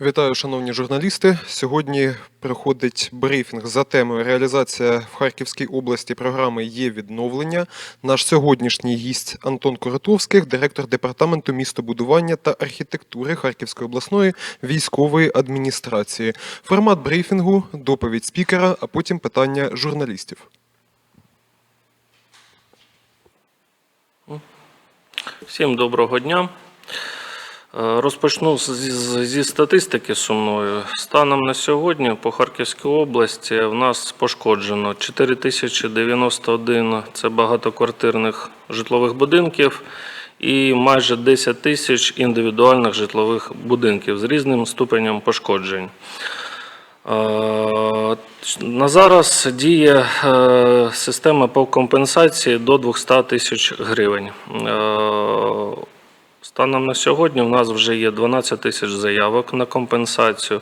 Вітаю, шановні журналісти. Сьогодні проходить брифінг за темою реалізація в Харківській області програми є відновлення. Наш сьогоднішній гість Антон Коротовський, директор департаменту містобудування та архітектури Харківської обласної військової адміністрації. Формат брифінгу, доповідь спікера, а потім питання журналістів. Всім доброго дня. Е, Розпочну зі статистики сумної. Станом на сьогодні по Харківській області в нас пошкоджено 4091 – це багатоквартирних житлових будинків і майже 10 тисяч індивідуальних житлових будинків з різним ступенем пошкоджень. Е, На зараз діє е, система по компенсації до 200 тисяч гривень. Станом на сьогодні в нас вже є 12 тисяч заявок на компенсацію.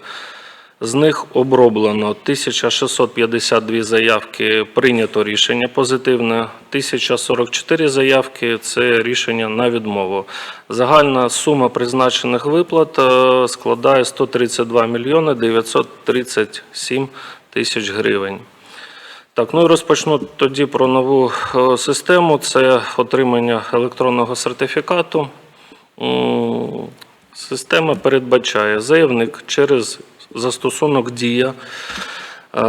З них оброблено 1652 заявки, прийнято рішення позитивне, 1044 заявки це рішення на відмову. Загальна сума призначених виплат е, складає 132 мільйони 937 тисяч гривень. Так, ну і розпочну тоді про нову е, систему. Це отримання електронного сертифікату. Система передбачає заявник через застосунок Дія е,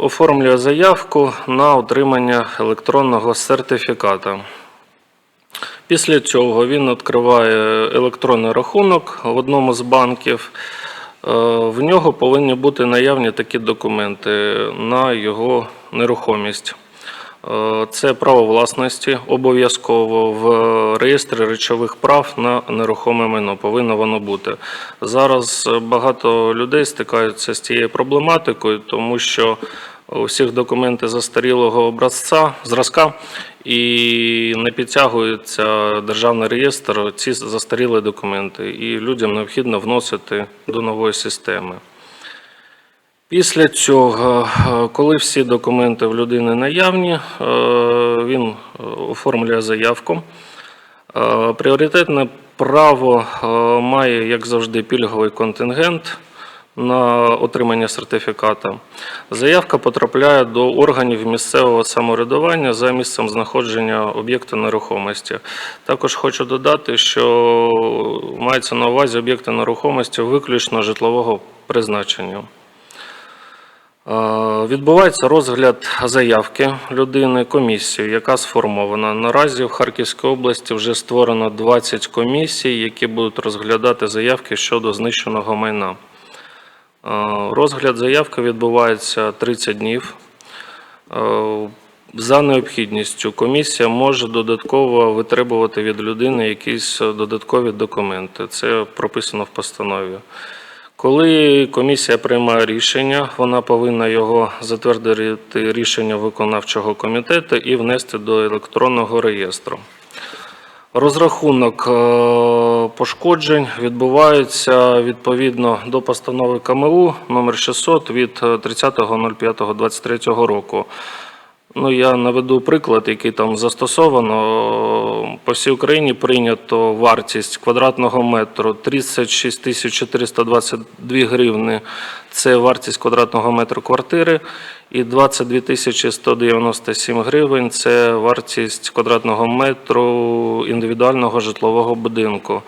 оформлює заявку на отримання електронного сертифіката. Після цього він відкриває електронний рахунок в одному з банків. Е, В нього повинні бути наявні такі документи на його нерухомість. Е, Це право власності обов'язково в реєстрі речових прав на нерухоме майно. Повинно воно бути. Зараз багато людей стикаються з цією проблематикою, тому що у всіх документи застарілого образця, зразка, і не підтягується державний реєстр ці застарілі документи, і людям необхідно вносити до нової системи. Після цього, е, коли всі документи в людини наявні, е, він е, оформлює заявку. Пріоритетне право має, як завжди, пільговий контингент на отримання сертифіката. Заявка потрапляє до органів місцевого самоврядування за місцем знаходження об'єкту нерухомості. Також хочу додати, що мається на увазі об'єкти нерухомості виключно житлового призначення. Е, Відбувається розгляд заявки людини комісією, яка сформована. Наразі в Харківській області вже створено 20 комісій, які будуть розглядати заявки щодо знищеного майна. Е, Розгляд заявки відбувається 30 днів. Е, За необхідністю комісія може додатково витребувати від людини якісь додаткові документи. Це прописано в постанові. Коли комісія приймає рішення, вона повинна його затвердити рішення виконавчого комітету і внести до електронного реєстру. Розрахунок е, пошкоджень відбувається відповідно до постанови КМУ номер 600 від е, 30.05.23 року. Ну, я наведу приклад, який там застосовано. По всій Україні прийнято вартість квадратного метру 36 тисяч 422 гривни. Це вартість квадратного метру квартири. І 22 тисячі 197 гривень – це вартість квадратного метру індивідуального житлового будинку.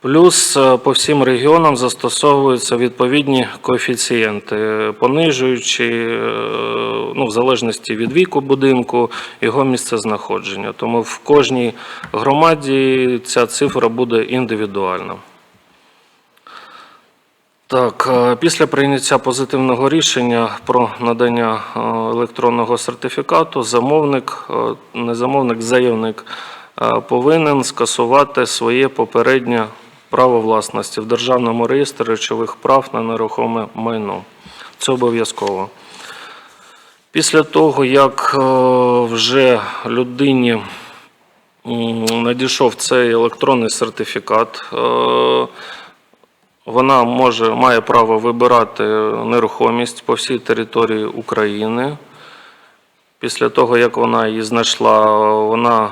Плюс е, по всім регіонам застосовуються відповідні коефіцієнти, понижуючи, е, ну, в залежності від віку будинку, його місце знаходження. Тому в кожній громаді ця цифра буде індивідуальна. Так, е, після прийняття позитивного рішення про надання е, електронного сертифікату, замовник, е, не замовник, заявник е, повинен скасувати своє попереднє право власності в Державному реєстрі речових прав на нерухоме майно. Це обов'язково. Після того, як е, вже людині надійшов цей електронний сертифікат, е, вона може, має право вибирати нерухомість по всій території України. Після того, як вона її знайшла, вона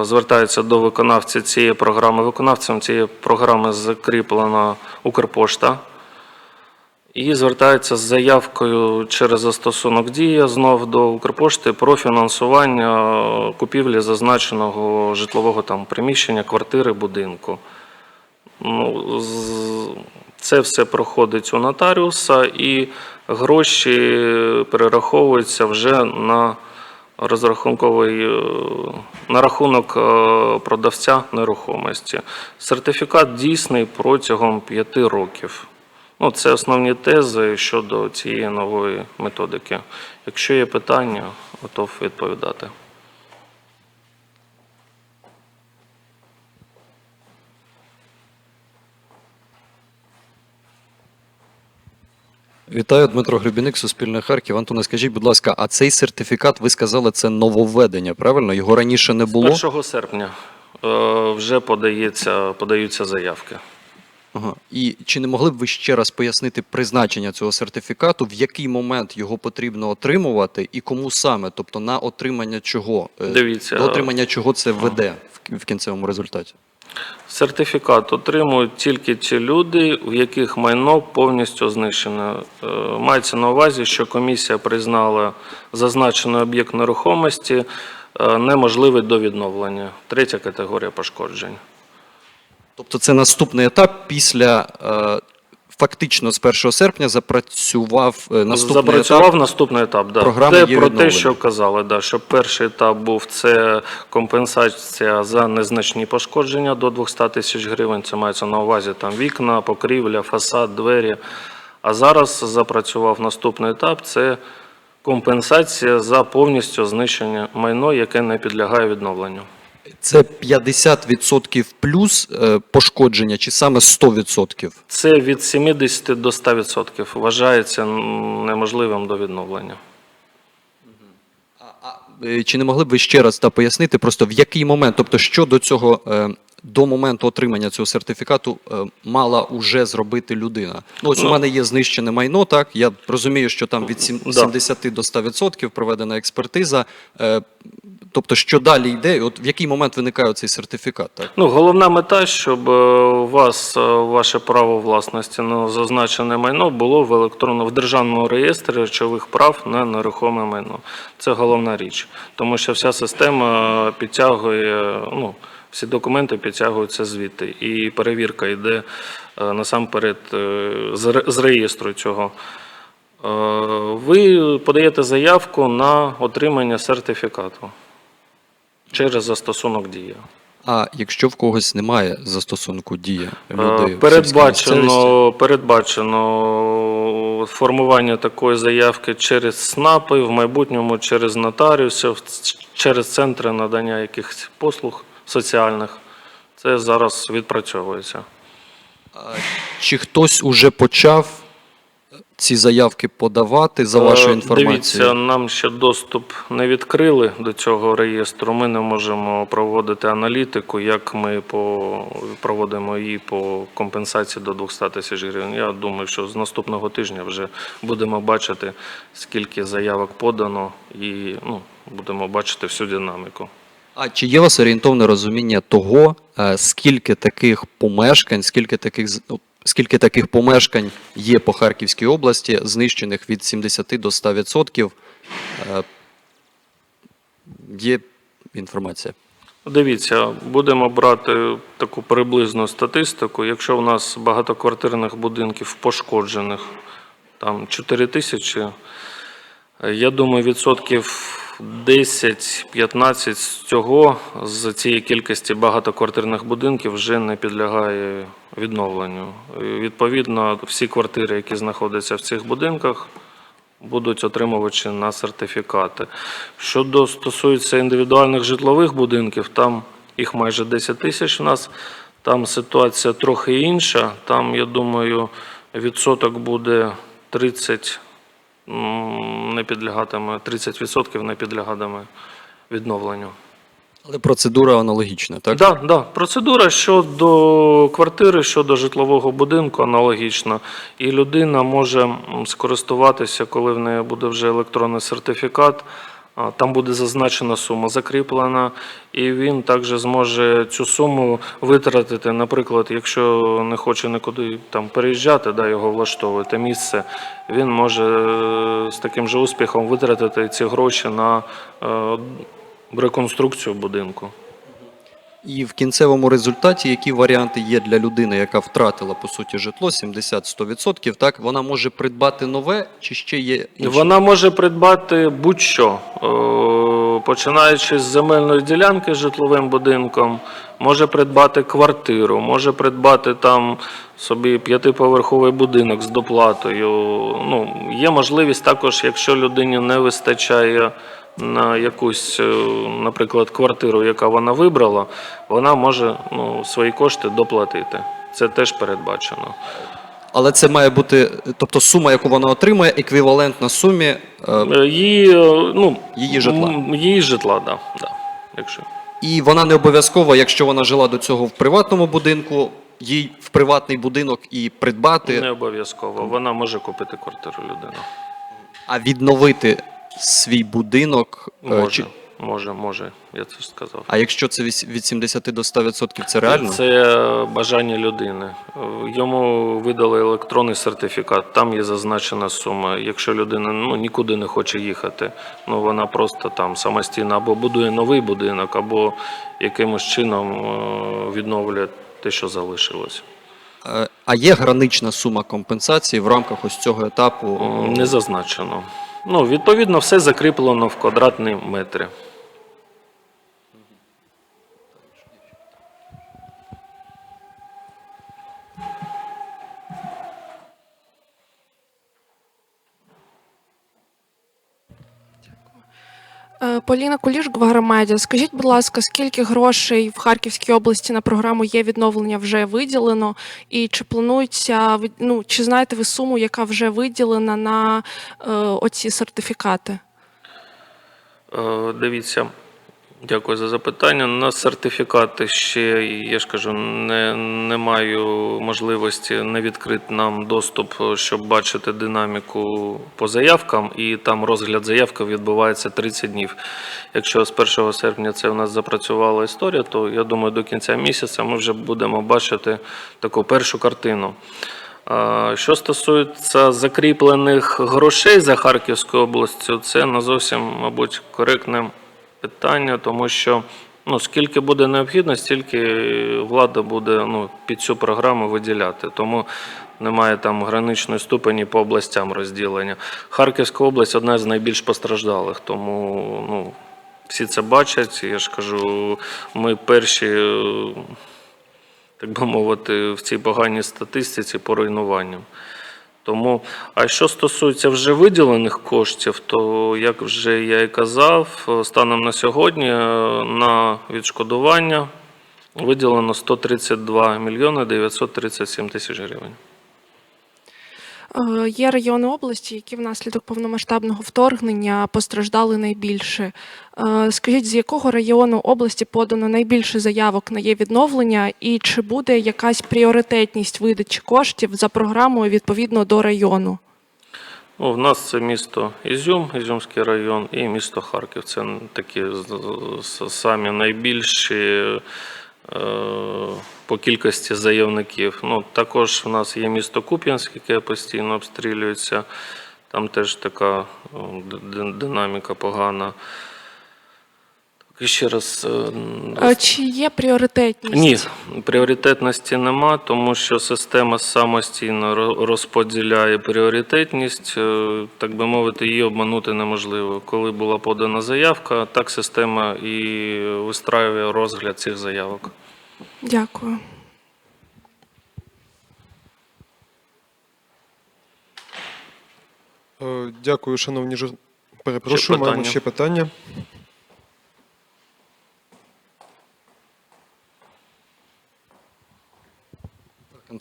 е, звертається до виконавця цієї програми. Виконавцем цієї програми закріплена Укрпошта. і звертається з заявкою через застосунок Дія знов до Укрпошти про фінансування купівлі зазначеного житлового там приміщення, квартири, будинку. Ну, це все проходить у нотаріуса, і гроші перераховуються вже на розрахунковий е, на рахунок е, продавця нерухомості. Сертифікат дійсний протягом п'яти років. Ну, це основні тези щодо цієї нової методики. Якщо є питання, готов відповідати. Вітаю, Дмитро Гребіник, Суспільне Харків. Антоне, скажіть, будь ласка, а цей сертифікат, ви сказали, це нововведення, правильно? Його раніше не було? 1 серпня е, вже подається, подаються заявки. Ага. І чи не могли б ви ще раз пояснити призначення цього сертифікату, в який момент його потрібно отримувати і кому саме? Тобто на отримання чого? Е, Дивіться. До отримання чого це веде в- в кінцевому результаті? Сертифікат отримують тільки ті люди, у яких майно повністю знищене. Е, Мається на увазі, що комісія признала зазначений об'єкт нерухомості е, неможливий до відновлення. Третя категорія пошкоджень. Тобто це наступний етап після е, фактично з 1 серпня запрацював е, наступний Запрацював етап. наступний етап. Да. програми Те є про те, відновлення. що казали, да, що перший етап був це компенсація за незначні пошкодження до 200 тисяч гривень. Це мається на увазі там вікна, покрівля, фасад, двері. А зараз запрацював наступний етап це компенсація за повністю знищення майно, яке не підлягає відновленню. Це 50% плюс е, пошкодження, чи саме 100%? Це від 70 до 100% вважається неможливим до відновлення. Е, Чи не могли б ви ще раз та пояснити, просто в який момент, тобто що до цього е, до моменту отримання цього сертифікату мала уже зробити людина? Ну, ось у Ну. мене є знищене майно, так я розумію, що там від сім- Да. 70 до 100% проведена експертиза. Тобто, що далі йде, от в який момент виникає цей сертифікат? Так? Ну, головна мета, щоб е, у вас е, ваше право власності на зазначене майно було в електронно в державному реєстрі речових прав на нерухоме майно. Це головна річ, тому що вся система підтягує, ну, всі документи підтягуються звідти, і перевірка йде е, насамперед з реєстру цього. Ви подаєте заявку на отримання сертифікату через застосунок дія. А якщо в когось немає застосунку дія Е, людей? Передбачено, передбачено формування такої заявки через СНАПи, в майбутньому через нотаріусів, через центри надання якихось послуг соціальних. Це зараз відпрацьовується. Чи хтось уже почав ці заявки подавати за вашою Е, інформацією? Дивіться, нам ще доступ не відкрили до цього реєстру. Ми не можемо проводити аналітику, як ми по, проводимо її по компенсації до 200 тисяч гривень. Я думаю, що з наступного тижня вже будемо бачити, скільки заявок подано, і ну, будемо бачити всю динаміку. А чи є у вас орієнтовне розуміння того, е, скільки таких помешкань, скільки таких ну, скільки таких помешкань є по Харківській області, знищених від 70 до 100%? Е, Є інформація. Дивіться, будемо брати таку приблизну статистику. Якщо в нас багатоквартирних будинків пошкоджених там 4 тисячі, я думаю, відсотків 10-15 з цього, з цієї кількості багатоквартирних будинків вже не підлягає відновленню. І, Відповідно, всі квартири, які знаходяться в цих будинках, будуть отримувачі на сертифікати. Щодо стосується індивідуальних житлових будинків, там їх майже 10 тисяч у нас. Там ситуація трохи інша. Там, я думаю, відсоток буде 30 не підлягатиме, 30% не підлягатиме відновленню. Але процедура аналогічна, так? Так, да, да. процедура щодо квартири, щодо житлового будинку аналогічна. І людина може скористуватися, коли в неї буде вже електронний сертифікат, Там буде зазначена сума закріплена, і він також зможе цю суму витратити. Наприклад, якщо не хоче нікуди там переїжджати, да, його влаштовує те місце, він може е, з таким же успіхом витратити ці гроші на е, реконструкцію будинку. І в кінцевому результаті, які варіанти є для людини, яка втратила по суті житло 70-100%, так вона може придбати нове, чи ще є інші? Вона може придбати будь-що, Е, починаючи з земельної ділянки з житловим будинком, може придбати квартиру, може придбати там собі п'ятиповерховий будинок з доплатою. Ну, є можливість також, якщо людині не вистачає на якусь, е, наприклад, квартиру, яка вона вибрала, вона може ну, свої кошти доплатити. Це теж передбачено. Але це має бути, тобто сума, яку вона отримує, еквівалентна сумі. е, Е, Її, ну, Її житла. Її житла, да, да, якщо. І вона не обов'язково, якщо вона жила до цього в приватному будинку, їй в приватний будинок і придбати, Не обов'язково. Вона може купити квартиру людина. а відновити свій будинок. е, Може, чи- може, може. Я це ж сказав. А якщо це від 70 до 100%, це реально? Це бажання людини. Е, Йому видали електронний сертифікат, там є зазначена сума. Якщо людина ну, нікуди не хоче їхати, ну вона просто там самостійно або будує новий будинок, або якимось чином е, відновлює те, що залишилось. Е, А є гранична сума компенсації в рамках ось цього етапу? Не зазначено. Ну, відповідно, все закріплено в квадратні метрі. Поліна Куліш, Гварамедіа. Скажіть, будь ласка, скільки грошей в Харківській області на програму є відновлення вже виділено? І чи планується ну, чи знаєте ви суму, яка вже виділена на е, оці сертифікати? Е, Дивіться, дякую за запитання. На сертифікати ще, я ж кажу, не, не маю можливості не відкрити нам доступ, щоб бачити динаміку по заявкам, і там розгляд заявки відбувається 30 днів. Якщо з 1 серпня це у нас запрацювала історія, то я думаю, до кінця місяця ми вже будемо бачити таку першу картину. Що стосується закріплених грошей за Харківською областю, це не зовсім, мабуть, коректне питання, тому що ну, скільки буде необхідно, стільки влада буде ну, під цю програму виділяти. Тому немає там граничної ступені по областям розділення. Харківська область одна з найбільш постраждалих, тому ну, всі це бачать. Я ж кажу, ми перші. е, так би мовити, в цій поганій статистиці по руйнуванням. Тому, а що стосується вже виділених коштів, то як вже я і казав, станом на сьогодні е, на відшкодування виділено 132 мільйони 937 тисяч гривень. Е, Є райони області, які внаслідок повномасштабного вторгнення постраждали найбільше. Е, Скажіть, з якого району області подано найбільше заявок на є відновлення, і чи буде якась пріоритетність видачі коштів за програмою відповідно до району? Ну, в нас це місто Ізюм, Ізюмський район, і місто Харків. Це такі самі найбільші по кількості заявників. Ну, також в нас є місто Куп'янськ, яке постійно обстрілюється. Там теж така динаміка погана. Ще раз. е, Е, Чи є пріоритетність? ні, пріоритетності нема, тому що система самостійно розподіляє пріоритетність. е, Так би мовити, її обманути неможливо. Коли була подана заявка, так система і вистраює розгляд цих заявок. Дякую. Е, Дякую, шановні жур... Перепрошую, маємо ще питання.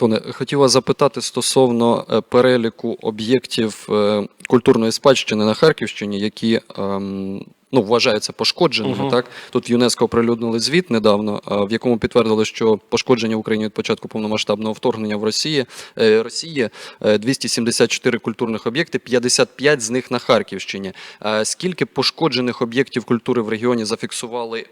Антоне, хотів вас запитати стосовно е, переліку об'єктів е, культурної спадщини на Харківщині, які ем, ну, вважаються пошкодженими. Мгм. Так? Тут в ЮНЕСКО оприлюднили звіт недавно, е, в якому підтвердили, що пошкодження в Україні від початку повномасштабного вторгнення в Росії, Росії е, 274 культурних об'єкти, 55 з них на Харківщині. Скільки пошкоджених об'єктів культури в регіоні зафіксували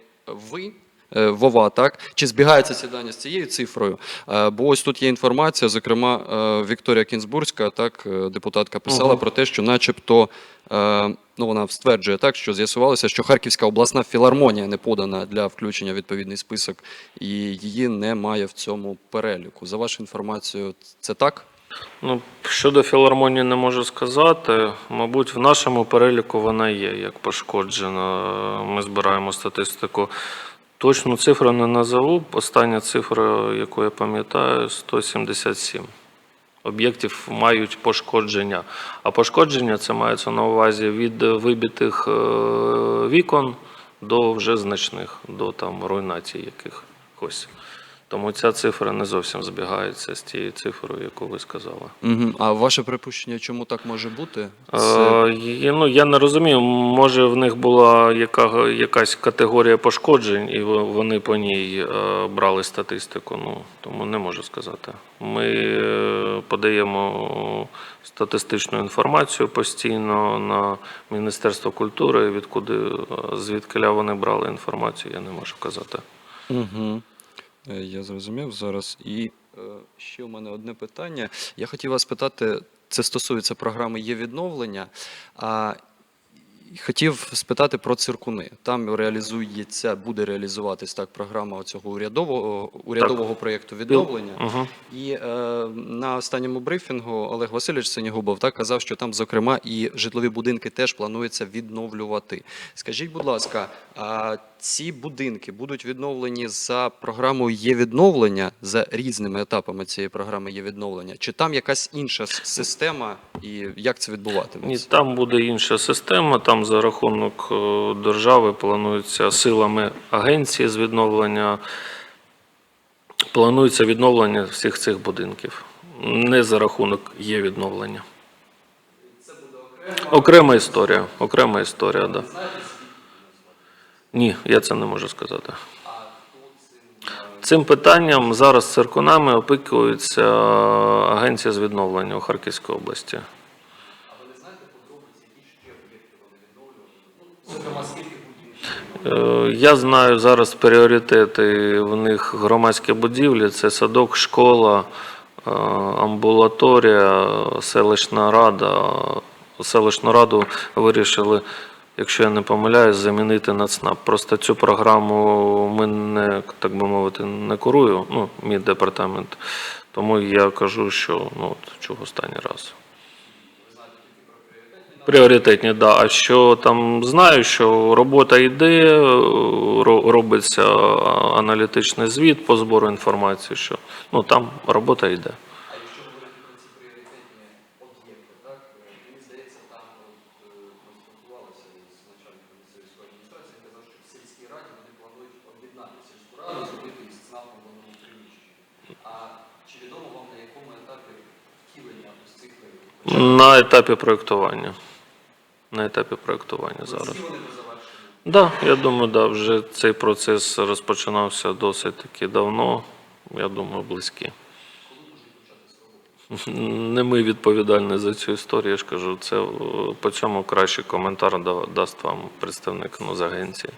ви? Е, Вова, так? Чи збігаються ці дані з цією цифрою? Е, Бо ось тут є інформація, зокрема, е, Вікторія Кінзбурська, так, депутатка, писала Ага. про те, що начебто, ну вона стверджує так, що з'ясувалося, що Харківська обласна філармонія не подана для включення в відповідний список, і її немає в цьому переліку. За вашу інформацію, це так? Ну, щодо філармонії не можу сказати. Мабуть, в нашому переліку вона є як пошкоджена. Ми збираємо статистику. Точну цифру не назову. Остання цифра, яку я пам'ятаю, 177 об'єктів мають пошкодження. А пошкодження це мається на увазі від вибитих е, вікон до вже значних, до там руйнацій якихось. Тому ця цифра не зовсім збігається з тією цифрою, яку ви сказали. Угу. А ваше припущення, чому так може бути? Це... Е, ну, я не розумію, може в них була яка, якась категорія пошкоджень, і вони по ній е, брали статистику. Ну, тому не можу сказати. Ми е, подаємо статистичну інформацію постійно на Міністерство культури, відкуди е, звідкиля вони брали інформацію, я не можу казати. Угу. Я зрозумів зараз. І е, ще у мене одне питання. Я хотів вас питати, це стосується програми є відновлення. Хотів спитати про циркуни. Там реалізується, буде реалізуватись так програма цього урядового урядового проєкту відновлення. Угу. І е, на останньому брифінгу Олег Васильович Синігубов так казав, що там, зокрема, і житлові будинки теж планується відновлювати. Скажіть, будь ласка, а ці будинки будуть відновлені за програмою є відновлення за різними етапами цієї програми є відновлення? Чи там якась інша система, і як це відбуватиметься? там буде інша система. Там за рахунок е, держави планується силами агенції з відновлення. Планується відновлення всіх цих будинків. Не за рахунок є відновлення. Окрема історія. Окрема історія, да. Ні, я це не можу сказати. Цим питанням зараз циркунами опікується агенція з відновлення у Харківській області. Е, Я знаю зараз пріоритети в них громадські будівлі: це садок, школа, е, амбулаторія, селищна рада. Селищну раду вирішили, якщо я не помиляюсь, замінити на ЦНАП. Просто цю програму ми не так би мовити не курую, ну, мій департамент. Тому я кажу, що ну от чого останній раз. Пріоритетні, да. А що там знаю, що робота йде, ро- робиться аналітичний звіт по збору інформації, що ну там робота йде. Чи відомо вам на якому етапі втілення ось цих На етапі проєктування. На етапі проєктування зараз. Да, я думаю, да, вже цей процес розпочинався досить таки давно. Я думаю, близькі. Не ми відповідальні за цю історію, я ж кажу, це е, по цьому кращий коментар да- дасть вам представник ну, з агенції.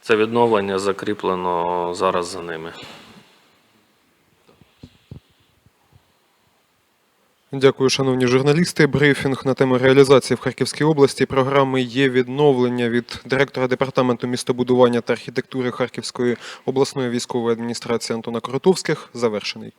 Це відновлення закріплено зараз за ними. Дякую, шановні журналісти. Брифінг на тему реалізації в Харківській області програми є відновлення від директора департаменту містобудування та архітектури Харківської обласної військової адміністрації Антона Коротовських. Завершений.